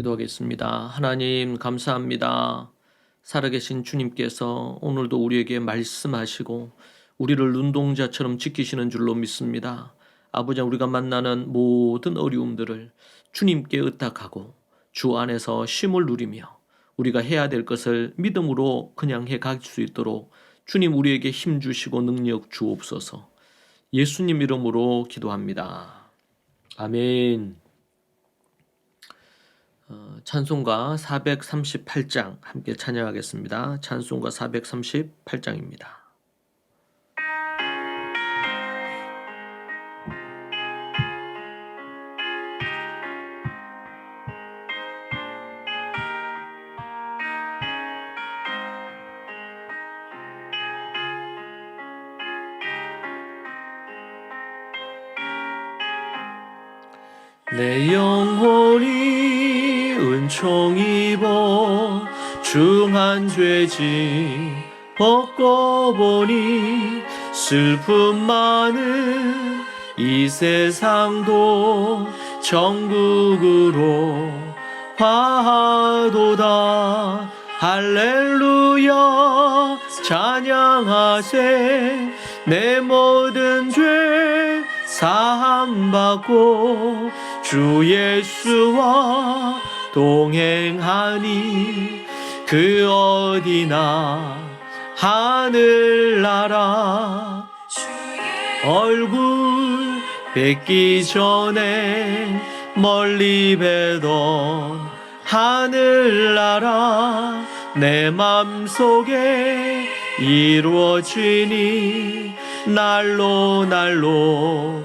기도하겠습니다. 하나님 감사합니다. 살아계신 주님께서 오늘도 우리에게 말씀하시고 우리를 눈동자처럼 지키시는 줄로 믿습니다. 아버지 우리가 만나는 모든 어려움들을 주님께 의탁하고 주 안에서 쉼을 누리며 우리가 해야 될 것을 믿음으로 그냥 해 갈 수 있도록 주님 우리에게 힘 주시고 능력 주옵소서. 예수님 이름으로 기도합니다. 아멘. 어, 찬송가 438장 함께 찬양하겠습니다. 찬송가 438장입니다. 내 영혼이 은총 입어 중한 죄지 벗고 보니 슬픔 많은 이 세상도 천국으로 화도다. 할렐루야. 찬양하세. 내 모든 죄 사함받고 주 예수와 동행하니 그 어디나 하늘나라. 얼굴 뵙기 전에 멀리 뵈던 하늘나라. 내 맘속에 이루어지니 날로 날로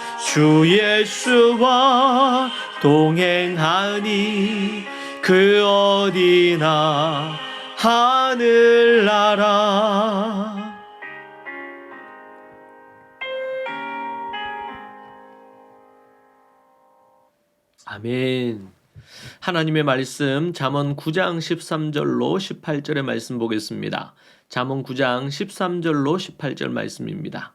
주 예수와 동행하니 그 어디나 하늘나라 아멘. 하나님의 말씀 잠언 9장 13절로 18절의 말씀 보겠습니다. 잠언 9장 13절로 18절 말씀입니다.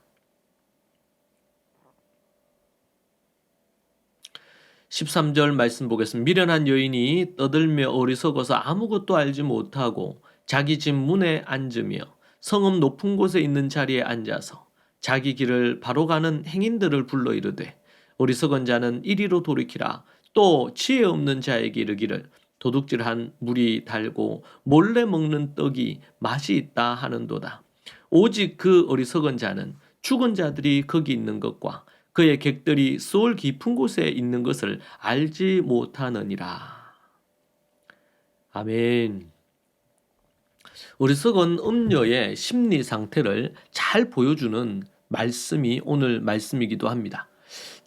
13절 말씀 보겠습니다. 미련한 여인이 떠들며 어리석어서 아무것도 알지 못하고 자기 집 문에 앉으며 성읍 높은 곳에 있는 자리에 앉아서 자기 길을 바로 가는 행인들을 불러 이르되 어리석은 자는 이리로 돌이키라 또 지혜 없는 자에게 이르기를 도둑질한 물이 달고 몰래 먹는 떡이 맛이 있다 하는도다. 오직 그 어리석은 자는 죽은 자들이 거기 있는 것과 그의 객들이 소울 깊은 곳에 있는 것을 알지 못하느니라. 아멘. 어리석은 음녀의 심리 상태를 잘 보여주는 말씀이 오늘 말씀이기도 합니다.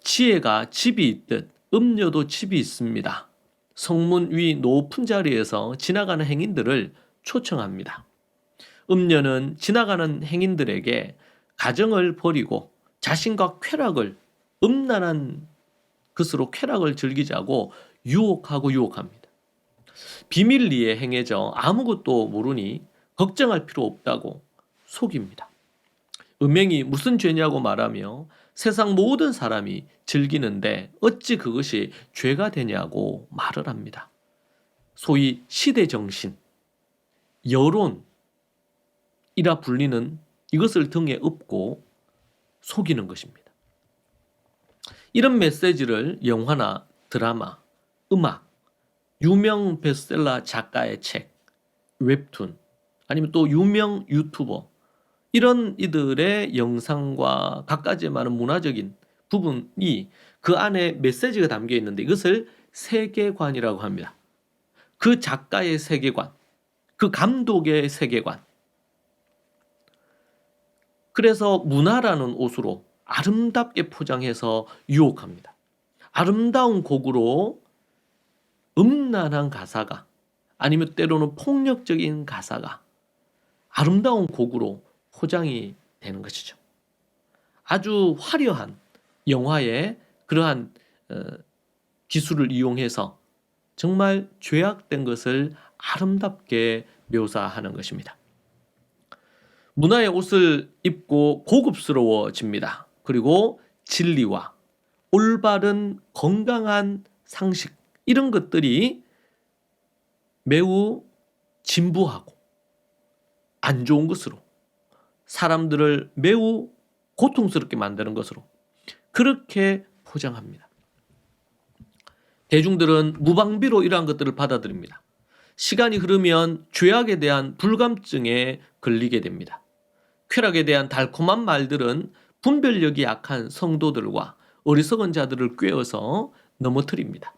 지혜가 집이 있듯 음녀도 집이 있습니다. 성문 위 높은 자리에서 지나가는 행인들을 초청합니다. 음녀는 지나가는 행인들에게 가정을 버리고 자신과 쾌락을 음란한 것으로 쾌락을 즐기자고 유혹하고 유혹합니다. 비밀리에 행해져 아무것도 모르니 걱정할 필요 없다고 속입니다. 음행이 무슨 죄냐고 말하며 세상 모든 사람이 즐기는데 어찌 그것이 죄가 되냐고 말을 합니다. 소위 시대 정신, 여론이라 불리는 이것을 등에 업고 속이는 것입니다. 이런 메시지를 영화나 드라마, 음악, 유명 베스트셀러 작가의 책, 웹툰, 아니면 또 유명 유튜버 이런 이들의 영상과 갖가지 많은 문화적인 부분이 그 안에 메시지가 담겨 있는데 이것을 세계관이라고 합니다. 그 작가의 세계관, 그 감독의 세계관. 그래서 문화라는 옷으로 아름답게 포장해서 유혹합니다. 아름다운 곡으로 음란한 가사가 아니면 때로는 폭력적인 가사가 아름다운 곡으로 포장이 되는 것이죠. 아주 화려한 영화의 그러한 어, 기술을 이용해서 정말 죄악된 것을 아름답게 묘사하는 것입니다. 문화의 옷을 입고 고급스러워집니다. 그리고 진리와 올바른 건강한 상식 이런 것들이 매우 진부하고 안 좋은 것으로 사람들을 매우 고통스럽게 만드는 것으로 그렇게 포장합니다. 대중들은 무방비로 이러한 것들을 받아들입니다. 시간이 흐르면 죄악에 대한 불감증에 걸리게 됩니다. 쾌락에 대한 달콤한 말들은 분별력이 약한 성도들과 어리석은 자들을 꿰어서 넘어뜨립니다.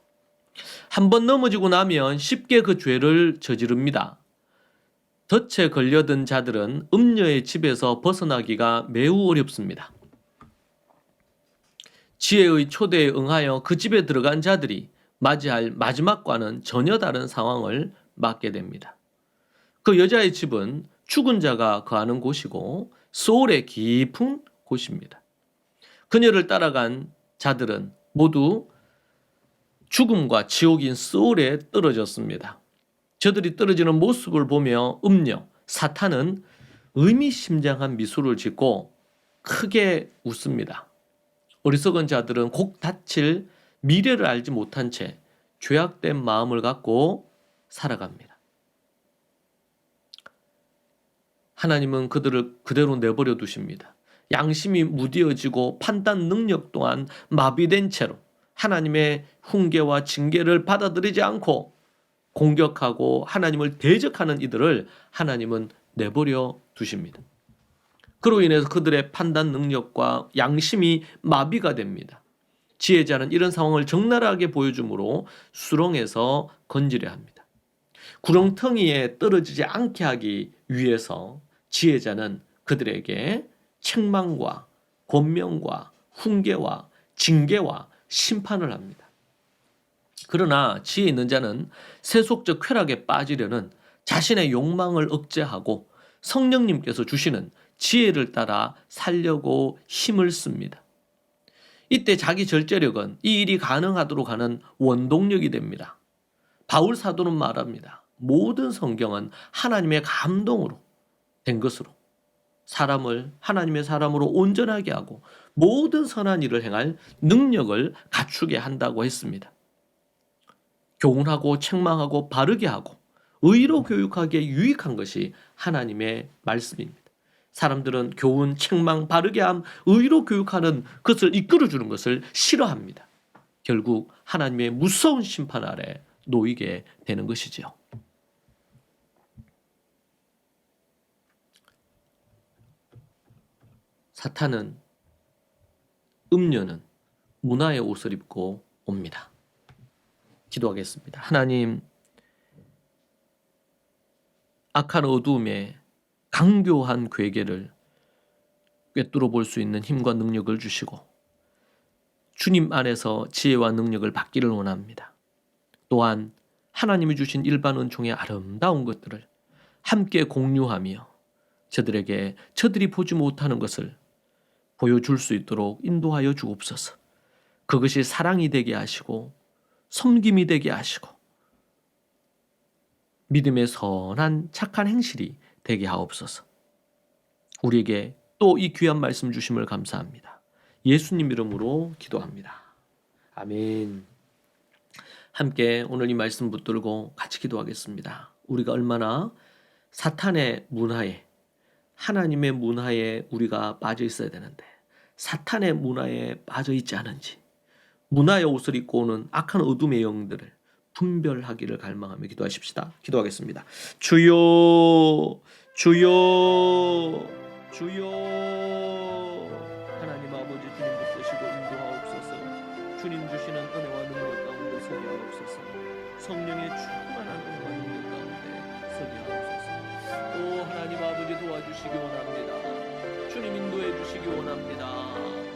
한번 넘어지고 나면 쉽게 그 죄를 저지릅니다. 덫에 걸려든 자들은 음녀의 집에서 벗어나기가 매우 어렵습니다. 지혜의 초대에 응하여 그 집에 들어간 자들이 맞이할 마지막과는 전혀 다른 상황을 맞게 됩니다. 그 여자의 집은 죽은 자가 거하는 곳이고 소울의 깊은 곳입니다. 그녀를 따라간 자들은 모두 죽음과 지옥인 소울에 떨어졌습니다. 저들이 떨어지는 모습을 보며 음녀, 사탄은 의미심장한 미소를 짓고 크게 웃습니다. 어리석은 자들은 곡 다칠 미래를 알지 못한 채 죄악된 마음을 갖고 살아갑니다. 하나님은 그들을 그대로 내버려 두십니다. 양심이 무디어지고 판단 능력 또한 마비된 채로 하나님의 훈계와 징계를 받아들이지 않고 공격하고 하나님을 대적하는 이들을 하나님은 내버려 두십니다. 그로 인해서 그들의 판단 능력과 양심이 마비가 됩니다. 지혜자는 이런 상황을 적나라하게 보여주므로 수렁에서 건지려 합니다. 구렁텅이에 떨어지지 않게 하기 위해서 지혜자는 그들에게 책망과 권명과 훈계와 징계와 심판을 합니다. 그러나 지혜 있는 자는 세속적 쾌락에 빠지려는 자신의 욕망을 억제하고 성령님께서 주시는 지혜를 따라 살려고 힘을 씁니다. 이때 자기 절제력은 이 일이 가능하도록 하는 원동력이 됩니다. 바울 사도는 말합니다. 모든 성경은 하나님의 감동으로 된 것으로 사람을 하나님의 사람으로 온전하게 하고 모든 선한 일을 행할 능력을 갖추게 한다고 했습니다. 교훈하고 책망하고 바르게 하고 의로 교육하기에 유익한 것이 하나님의 말씀입니다. 사람들은 교훈, 책망, 바르게 함, 의로 교육하는 것을 이끌어 주는 것을 싫어합니다. 결국 하나님의 무서운 심판 아래 놓이게 되는 것이지요. 사탄은 음녀는 문화의 옷을 입고 옵니다. 기도하겠습니다. 하나님, 악한 어둠에 강교한 괴계를 꿰뚫어 볼 수 있는 힘과 능력을 주시고 주님 안에서 지혜와 능력을 받기를 원합니다. 또한 하나님이 주신 일반 은총의 아름다운 것들을 함께 공유하며 저들에게 저들이 보지 못하는 것을 보여줄 수 있도록 인도하여 주옵소서. 그것이 사랑이 되게 하시고 섬김이 되게 하시고 믿음의 선한 착한 행실이 되게 하옵소서. 우리에게 또 이 귀한 말씀 주심을 감사합니다. 예수님 이름으로 기도합니다. 아멘. 함께 오늘 이 말씀 붙들고 같이 기도하겠습니다. 우리가 얼마나 사탄의 문화에 하나님의 문화에 우리가 빠져 있어야 되는데 사탄의 문화에 빠져 있지 않은지 문화의 옷을 입고 오는 악한 어둠의 영들을 분별하기를 갈망하며 기도하십시다. 기도하겠습니다. 주여 주여 주여. 하나님 아버지 주님 붙드시고 인도하옵소서. 주님 주시는 은혜와 능력 가운데 서게 하옵소서. 성령의 충만한 은혜와 능력 가운데 서게 하옵소서. 오 하나님 아버지 도와주시기 원합니다 주님 인도해 주시기 원합니다